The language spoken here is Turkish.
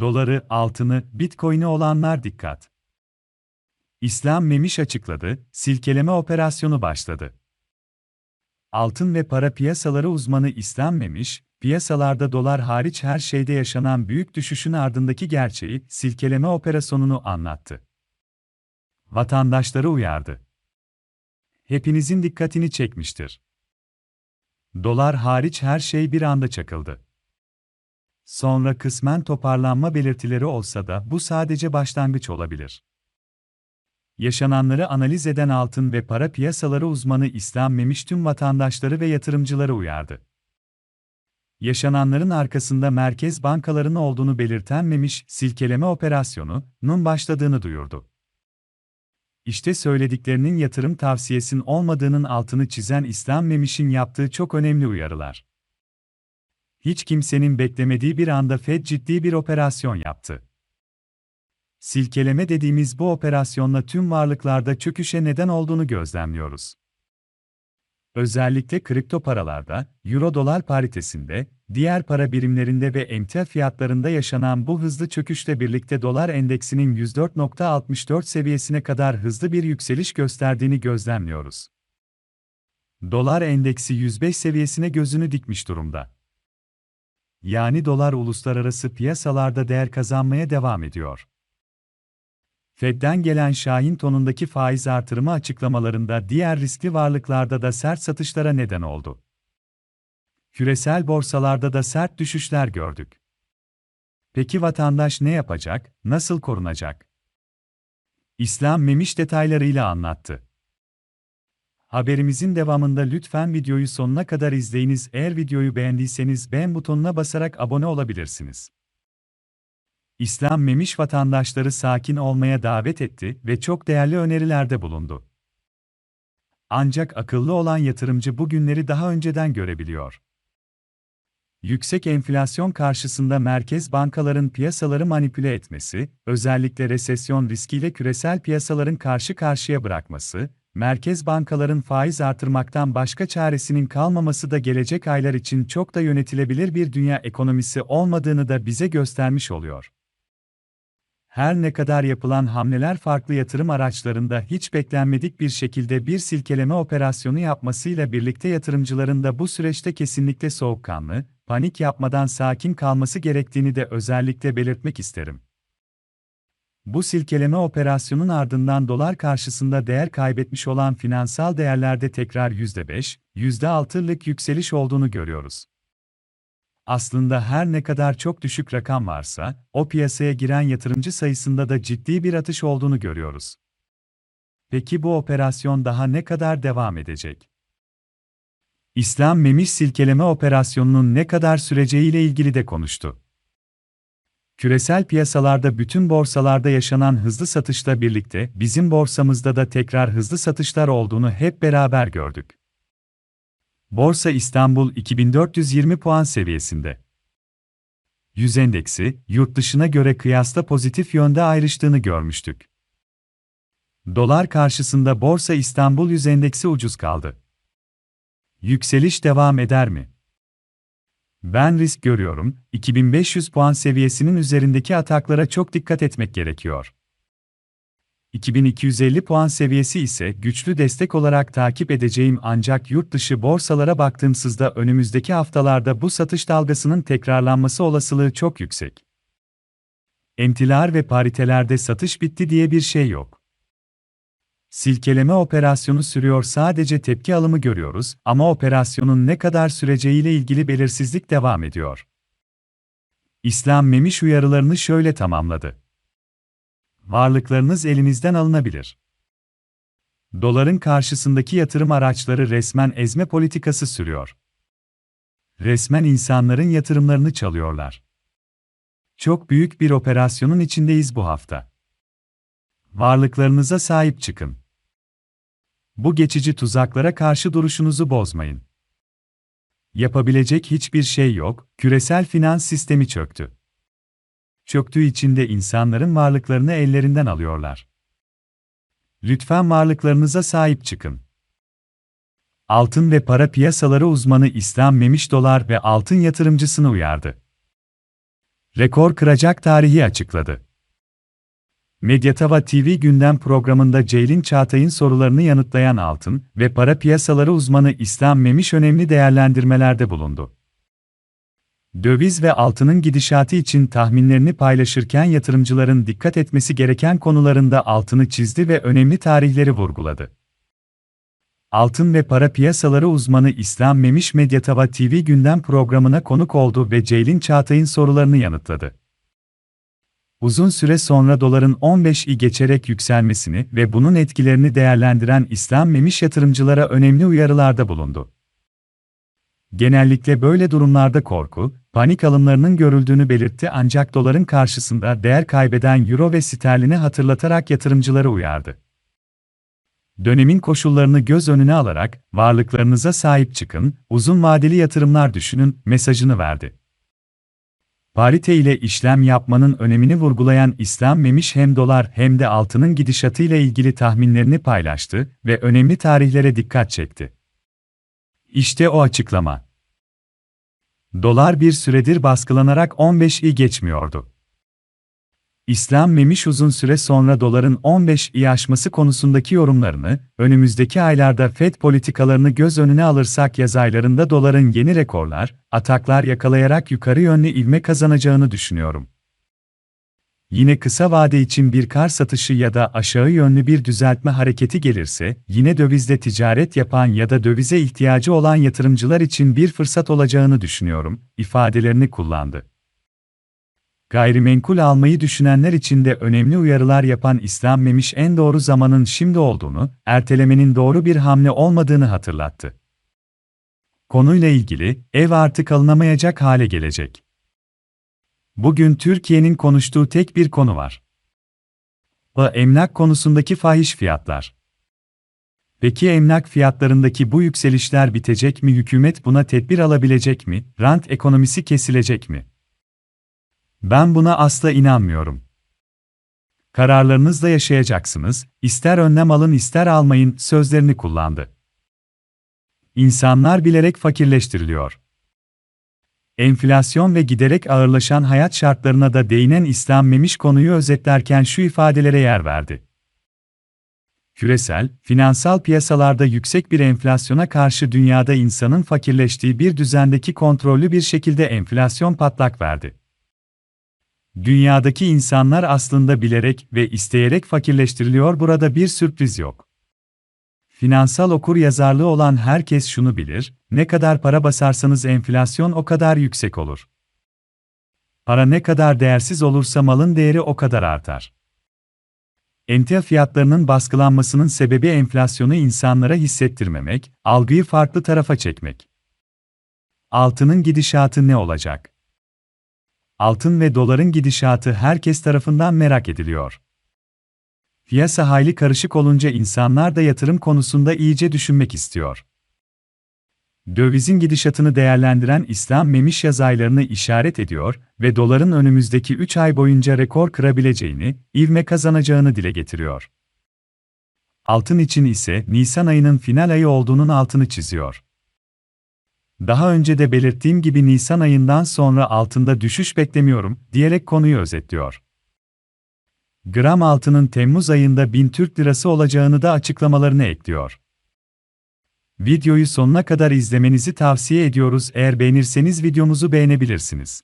Doları, altını, Bitcoin'i olanlar dikkat. İslam Memiş açıkladı, silkeleme operasyonu başladı. Altın ve para piyasaları uzmanı İslam Memiş, piyasalarda dolar hariç her şeyde yaşanan büyük düşüşün ardındaki gerçeği, silkeleme operasyonunu anlattı. Vatandaşları uyardı. Hepinizin dikkatini çekmiştir. Dolar hariç her şey bir anda çakıldı. Sonra kısmen toparlanma belirtileri olsa da bu sadece başlangıç olabilir. Yaşananları analiz eden altın ve para piyasaları uzmanı İslam Memiş tüm vatandaşları ve yatırımcıları uyardı. Yaşananların arkasında merkez bankalarının olduğunu belirten Memiş, silkeleme operasyonunun başladığını duyurdu. İşte söylediklerinin yatırım tavsiyesin olmadığının altını çizen İslam Memiş'in yaptığı çok önemli uyarılar. Hiç kimsenin beklemediği bir anda Fed ciddi bir operasyon yaptı. Silkeleme dediğimiz bu operasyonla tüm varlıklarda çöküşe neden olduğunu gözlemliyoruz. Özellikle kripto paralarda, euro-dolar paritesinde, diğer para birimlerinde ve emtia fiyatlarında yaşanan bu hızlı çöküşle birlikte dolar endeksinin 104.64 seviyesine kadar hızlı bir yükseliş gösterdiğini gözlemliyoruz. Dolar endeksi 105 seviyesine gözünü dikmiş durumda. Yani dolar uluslararası piyasalarda değer kazanmaya devam ediyor. Fed'den gelen Şahin tonundaki faiz artırımı açıklamalarında diğer riskli varlıklarda da sert satışlara neden oldu. Küresel borsalarda da sert düşüşler gördük. Peki vatandaş ne yapacak, nasıl korunacak? İslam Memiş detaylarıyla anlattı. Haberimizin devamında lütfen videoyu sonuna kadar izleyiniz. Eğer videoyu beğendiyseniz beğen butonuna basarak abone olabilirsiniz. İslam Memiş vatandaşları sakin olmaya davet etti ve çok değerli önerilerde bulundu. Ancak akıllı olan yatırımcı bu günleri daha önceden görebiliyor. Yüksek enflasyon karşısında merkez bankaların piyasaları manipüle etmesi, özellikle resesyon riskiyle küresel piyasaların karşı karşıya bırakması, merkez bankaların faiz artırmaktan başka çaresinin kalmaması da gelecek aylar için çok da yönetilebilir bir dünya ekonomisi olmadığını da bize göstermiş oluyor. Her ne kadar yapılan hamleler farklı yatırım araçlarında hiç beklenmedik bir şekilde bir silkeleme operasyonu yapmasıyla birlikte yatırımcıların da bu süreçte kesinlikle soğukkanlı, panik yapmadan sakin kalması gerektiğini de özellikle belirtmek isterim. Bu silkeleme operasyonun ardından dolar karşısında değer kaybetmiş olan finansal değerlerde tekrar %5, %6'lık yükseliş olduğunu görüyoruz. Aslında her ne kadar çok düşük rakam varsa, o piyasaya giren yatırımcı sayısında da ciddi bir atış olduğunu görüyoruz. Peki bu operasyon daha ne kadar devam edecek? İslam Memiş silkeleme operasyonunun ne kadar süreceğiyle ilgili de konuştu. Küresel piyasalarda bütün borsalarda yaşanan hızlı satışla birlikte bizim borsamızda da tekrar hızlı satışlar olduğunu hep beraber gördük. Borsa İstanbul 2420 puan seviyesinde. Yüz endeksi, yurt dışına göre kıyasla pozitif yönde ayrıştığını görmüştük. Dolar karşısında Borsa İstanbul yüz endeksi ucuz kaldı. Yükseliş devam eder mi? Ben risk görüyorum, 2500 puan seviyesinin üzerindeki ataklara çok dikkat etmek gerekiyor. 2250 puan seviyesi ise güçlü destek olarak takip edeceğim ancak yurt dışı borsalara baktığımsızda önümüzdeki haftalarda bu satış dalgasının tekrarlanması olasılığı çok yüksek. Emtilar ve paritelerde satış bitti diye bir şey yok. Silkeleme operasyonu sürüyor sadece tepki alımı görüyoruz ama operasyonun ne kadar süreceğiyle ilgili belirsizlik devam ediyor. İslam Memiş uyarılarını şöyle tamamladı varlıklarınız elinizden alınabilir. Doların karşısındaki yatırım araçları resmen ezme politikası sürüyor. Resmen insanların yatırımlarını çalıyorlar. Çok büyük bir operasyonun içindeyiz bu hafta. Varlıklarınıza sahip çıkın. Bu geçici tuzaklara karşı duruşunuzu bozmayın. Yapabilecek hiçbir şey yok, küresel finans sistemi çöktü çöktüğü için de insanların varlıklarını ellerinden alıyorlar. Lütfen varlıklarınıza sahip çıkın. Altın ve para piyasaları uzmanı İslam Memiş dolar ve altın yatırımcısını uyardı. rekor kıracak tarihi açıkladı. Medyatava TV gündem programında Ceylin Çağatay'ın sorularını yanıtlayan altın ve para piyasaları uzmanı İslam Memiş önemli değerlendirmelerde bulundu. Döviz ve altının gidişatı için tahminlerini paylaşırken yatırımcıların dikkat etmesi gereken konularında altını çizdi ve önemli tarihleri vurguladı. Altın ve para piyasaları uzmanı İslam Memiş Medyatava TV gündem programına konuk oldu ve Ceylin Çağatay'ın sorularını yanıtladı. Uzun süre sonra doların 15'i geçerek yükselmesini ve bunun etkilerini değerlendiren İslam Memiş yatırımcılara önemli uyarılarda bulundu. Genellikle böyle durumlarda korku, panik alımlarının görüldüğünü belirtti ancak doların karşısında değer kaybeden euro ve sterlini hatırlatarak yatırımcıları uyardı. Dönemin koşullarını göz önüne alarak varlıklarınıza sahip çıkın, uzun vadeli yatırımlar düşünün mesajını verdi. Parite ile işlem yapmanın önemini vurgulayan İslam Memiş hem dolar hem de altının gidişatıyla ilgili tahminlerini paylaştı ve önemli tarihlere dikkat çekti. İşte o açıklama. Dolar bir süredir baskılanarak 15'i geçmiyordu. İslam Memiş uzun süre sonra doların 15'i aşması konusundaki yorumlarını, önümüzdeki aylarda FED politikalarını göz önüne alırsak yaz aylarında doların yeni rekorlar, ataklar yakalayarak yukarı yönlü ilme kazanacağını düşünüyorum. Yine kısa vade için bir kar satışı ya da aşağı yönlü bir düzeltme hareketi gelirse, yine dövizde ticaret yapan ya da dövize ihtiyacı olan yatırımcılar için bir fırsat olacağını düşünüyorum, ifadelerini kullandı. Gayrimenkul almayı düşünenler için de önemli uyarılar yapan İslam Memiş en doğru zamanın şimdi olduğunu, ertelemenin doğru bir hamle olmadığını hatırlattı. Konuyla ilgili, ev artık alınamayacak hale gelecek. Bugün Türkiye'nin konuştuğu tek bir konu var. O emlak konusundaki fahiş fiyatlar. Peki emlak fiyatlarındaki bu yükselişler bitecek mi? Hükümet buna tedbir alabilecek mi? Rant ekonomisi kesilecek mi? Ben buna asla inanmıyorum. Kararlarınızla yaşayacaksınız, ister önlem alın ister almayın sözlerini kullandı. İnsanlar bilerek fakirleştiriliyor. Enflasyon ve giderek ağırlaşan hayat şartlarına da değinen İslam Memiş konuyu özetlerken şu ifadelere yer verdi. Küresel, finansal piyasalarda yüksek bir enflasyona karşı dünyada insanın fakirleştiği bir düzendeki kontrollü bir şekilde enflasyon patlak verdi. Dünyadaki insanlar aslında bilerek ve isteyerek fakirleştiriliyor burada bir sürpriz yok. Finansal okur yazarlığı olan herkes şunu bilir, ne kadar para basarsanız enflasyon o kadar yüksek olur. Para ne kadar değersiz olursa malın değeri o kadar artar. Emtia fiyatlarının baskılanmasının sebebi enflasyonu insanlara hissettirmemek, algıyı farklı tarafa çekmek. Altının gidişatı ne olacak? Altın ve doların gidişatı herkes tarafından merak ediliyor. Piyasa hayli karışık olunca insanlar da yatırım konusunda iyice düşünmek istiyor. Dövizin gidişatını değerlendiren İslam Memiş yazaylarını işaret ediyor ve doların önümüzdeki 3 ay boyunca rekor kırabileceğini, ivme kazanacağını dile getiriyor. Altın için ise Nisan ayının final ayı olduğunun altını çiziyor. Daha önce de belirttiğim gibi Nisan ayından sonra altında düşüş beklemiyorum, diyerek konuyu özetliyor. Gram altının Temmuz ayında 1000 Türk Lirası olacağını da açıklamalarını ekliyor. Videoyu sonuna kadar izlemenizi tavsiye ediyoruz. Eğer beğenirseniz videomuzu beğenebilirsiniz.